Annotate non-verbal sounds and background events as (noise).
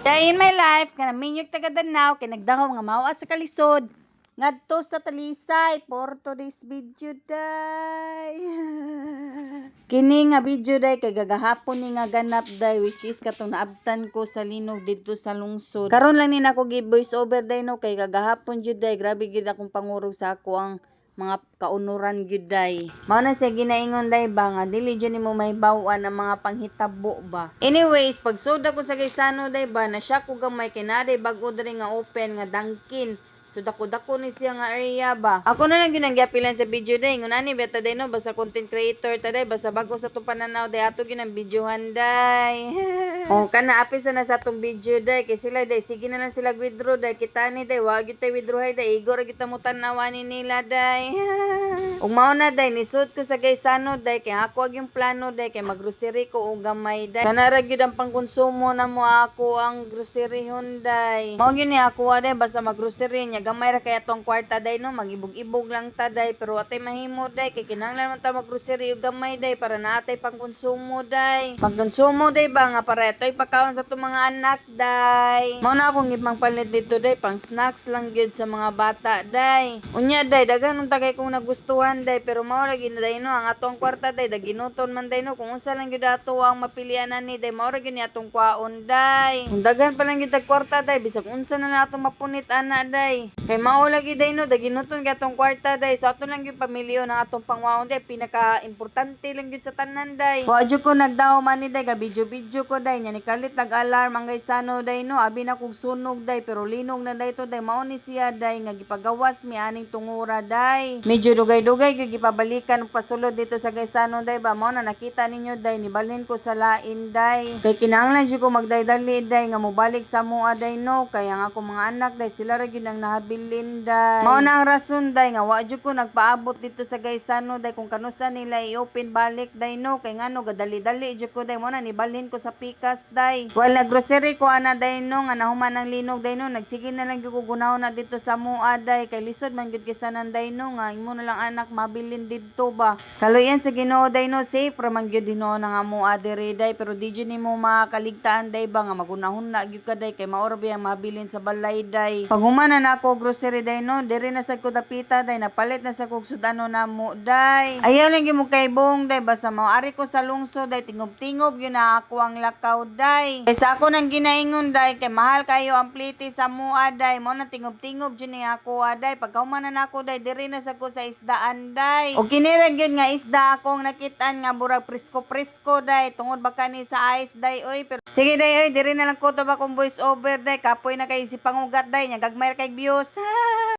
Day in my life, kana minyok taga Danau, kay nagdangaw nga mawa sa kalisod. Ngadto sa Talisay, for today's video day. (laughs) Kini nga video day kay gagahapon ni nga ganap day which is katong naabtan ko sa linog dito sa lungsod. Karon lang ni nako gi voice over day no kay gagahapon jud day grabe gid akong pangurog sa ako ang mga kaunuran gyud day. Mao na siya ginaingon day ba nga dili jud nimo mahibaw-an ang mga panghitabo ba. Anyways, pag soda ko sa Gaisano day ba na siya ko gamay kay bag-o nga open nga dangkin. So dako-dako ni siya nga area ba. Ako na lang ginang giapilan sa video day. Ngunani beta day no basta content creator ta day basta bago sa to pananaw day ato ginang videohan day. (laughs) oh kana api sa na sa tong video day kay sila day sige na lang sila withdraw day kita ni day wag gyud tay withdraw day igor kita mo tanawanin nila day. (laughs) Ug mao na day nisud ko sa Gaisano day kay ako ag yung plano day kay maggrocery ko og gamay day. Kana ra gyud ang pangkonsumo na mo ako ang grocery day. Mao gyud ni ako day basta maggrocery niya gamay ra kay atong kwarta day no magibog-ibog lang ta day pero atay mahimo day kay kinahanglan man ta maggrocery og gamay day para naatay pangkonsumo day. Pangkonsumo day ba nga para ito'y pagkaon sa itong mga anak day. Mao na akong ibang palit dito day pang snacks lang gyud sa mga bata day. Unya day dagan nung tagay kong nagustuhan day pero mao lagi na day no ang atong kwarta day daginuton man day no kung unsa lang gyud ato ang mapilian ni day mao ra gyud ni atong kwaon day. Dagan pa lang gyud kwarta day bisag unsa na na atong mapunit ana day. Kay mao lagi day no? Daginuton ka atong kwarta day. Sa ato lang gyud pamilyo ng atong pangwaon day. Pinaka importante lang gyud sa tanan day. Wa jud ko nagdaw man ni day. Ga video video ko day. Nya ni kalit nag alarm ang gaysano day no? Abi na kog sunog day. Pero linog na day to day. Mao ni siya day nga gipagawas mi aning tungura day. Medyo dugay-dugay gipabalikan pasulod dito sa gaysano day. Ba mao na nakita ninyo day. Nibalhin ko sa lain day. Kay kinahanglan jud ko magdaydali day. Nga mobalik sa mua day no? Kay ang ako mga anak day. Sila ra gyud ang nahabilin day. Mao na ang rason day nga wa jud ko nagpaabot dito sa gaysano day kung kanusa nila i-open balik day no kay ngano gadali-dali jud ko day mo na nibalhin ko sa pikas day. Well na grocery ko ana day no nga nahuman ang linog day no nagsige na lang gyud ko gunahon na dito sa mua day kay lisod man gyud kistanan day no nga imo na lang anak mabilin didto ba. Kaluyan sa Ginoo day no safe ra man gyud dino na nga mua diri day pero di jud nimo makaligtaan day ba nga magunahon na gyud ka day kay maor biya mabilin sa balay day. Pag humana na ako grocery day no? Diri na sa ko dapita day. Napalit na sa kog sudano na mo day. Ayaw lang gyud mo kay bong day. Basta maari ko sa lungsod day. Tingob-tingob yun na ako ang lakaw day. Kay sa ako nang ginaingon day. Kay mahal kayo ang pliti sa mua day. Mo na tingob-tingob jud ni ako ah, day. Pag humana na ako day diri na sa ko sa isdaan day. O kinira gyud nga isda akong nakitaan nga burag presko-presko day. Tungod ba kani sa ice day oy. Pero sige day oy. Diri na lang ko to ba kong voice over day. Kapoy na kay si pangugat day. Nya gagmay ra Diyos. Ha?